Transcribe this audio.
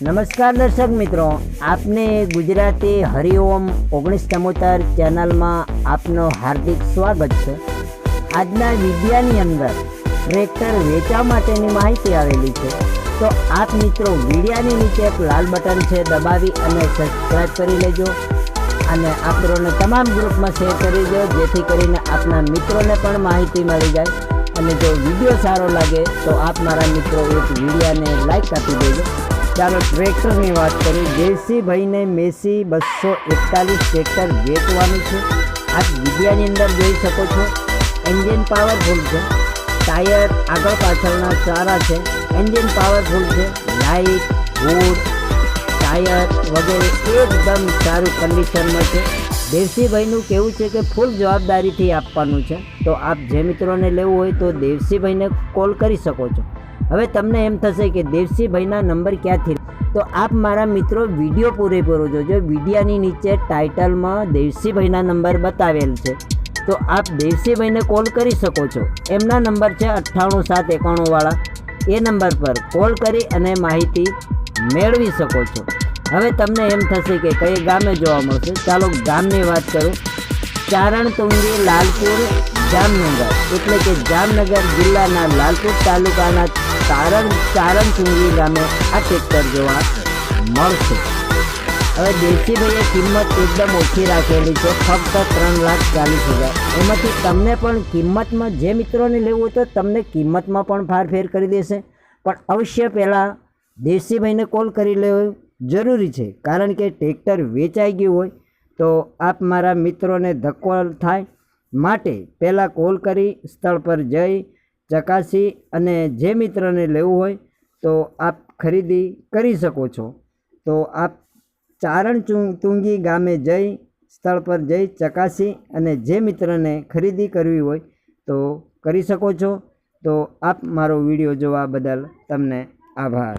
નમસ્કાર દર્શક મિત્રો, આપને ગુજરાતી હરિઓમ ઓગણીસ ચમોતર ચેનલમાં આપનો હાર્દિક સ્વાગત છે. આજના વિદ્યાની અંદર ટ્રેક્ટર વેચવા માટેની માહિતી આવેલી છે. તો આપ મિત્રો વિડિયાની નીચે એક લાલ બટન છે દબાવી અને સબસ્ક્રાઈબ કરી લેજો અને આપણોને તમામ ગ્રુપમાં શેર કરી દો જેથી કરીને આપના મિત્રોને પણ માહિતી મળી જાય. અને જો વીડિયો સારો લાગે તો આપ મારા મિત્રો એક વિડીયાને લાઈક આપી દેજો. ચાલો ટ્રેક્ટરની વાત કરીએ. ભાઈને મેસી બસો એકતાલીસ ટ્રેક્ટર વેચવાનું છે. આપ વિડિયાની અંદર જોઈ શકો છો એન્જિન પાવરફુલ છે. ટાયર આગળ પાછળના સારા છે. એન્જિન પાવરફુલ છે. લાઇટ હુડ ટાયર વગેરે એકદમ સારું કન્ડિશનમાં છે. દેવસીભાઈનું કહેવું છે કે ફૂલ જવાબદારીથી આપવાનું છે. તો આપ જે મિત્રોને લેવું હોય તો દેવસીભાઈને કોલ કરી શકો છો. હવે તમને એમ થશે કે દેવસીભાઈના નંબર ક્યાંથી તો આપ મારા મિત્રો વીડિયો પૂરેપૂરો જોજો. વિડીયાની નીચે ટાઇટલમાં દેવસિંહભાઈના નંબર બતાવેલ છે. તો આપ દેવસિંહભાઈને કોલ કરી શકો છો. એમના નંબર છે અઠ્ઠાણું સાત એકાણુંવાળા એ નંબર પર કોલ કરી અને માહિતી મેળવી શકો છો. હવે તમને એમ થશે કે કઈ ગામે જોવા મળશે? ચાલો ગામની વાત કરું. ચારણતુંગી લાલપુર જામનગર. એટલે કે જામનગર જિલ્લાના લાલપુર તાલુકાના તારણ ચારણતુંગી ગામે આ ટ્રેક્ટર જોવા મળશે. હવે દેશીભાઈએ કિંમત એકદમ ઓછી રાખેલી છે, ફક્ત ત્રણ લાખ ચાલીસ હજાર. એમાંથી તમને પણ કિંમતમાં, જે મિત્રોને લેવું હોય તો તમને કિંમતમાં પણ ફારફેર કરી દેશે. પણ અવશ્ય પહેલાં દેશીભાઈને કોલ કરી લેવો જરૂરી છે. કારણ કે ટ્રેક્ટર વેચાઈ ગયું હોય તો આપ મારા મિત્રોને ધક્કો થાય માટે પહેલાં કોલ કરી, સ્થળ પર જઈ, ચકાસી અને જે મિત્રને લેવું હોય તો આપ ખરીદી કરી શકો છો. તો આપ ચારણ તુંગી ગામે જઈ, સ્થળ પર જઈ, ચકાસી અને જે મિત્રને ખરીદી કરવી હોય તો કરી શકો છો. તો આપ મારો વીડિયો જોવા બદલ તમને આભાર.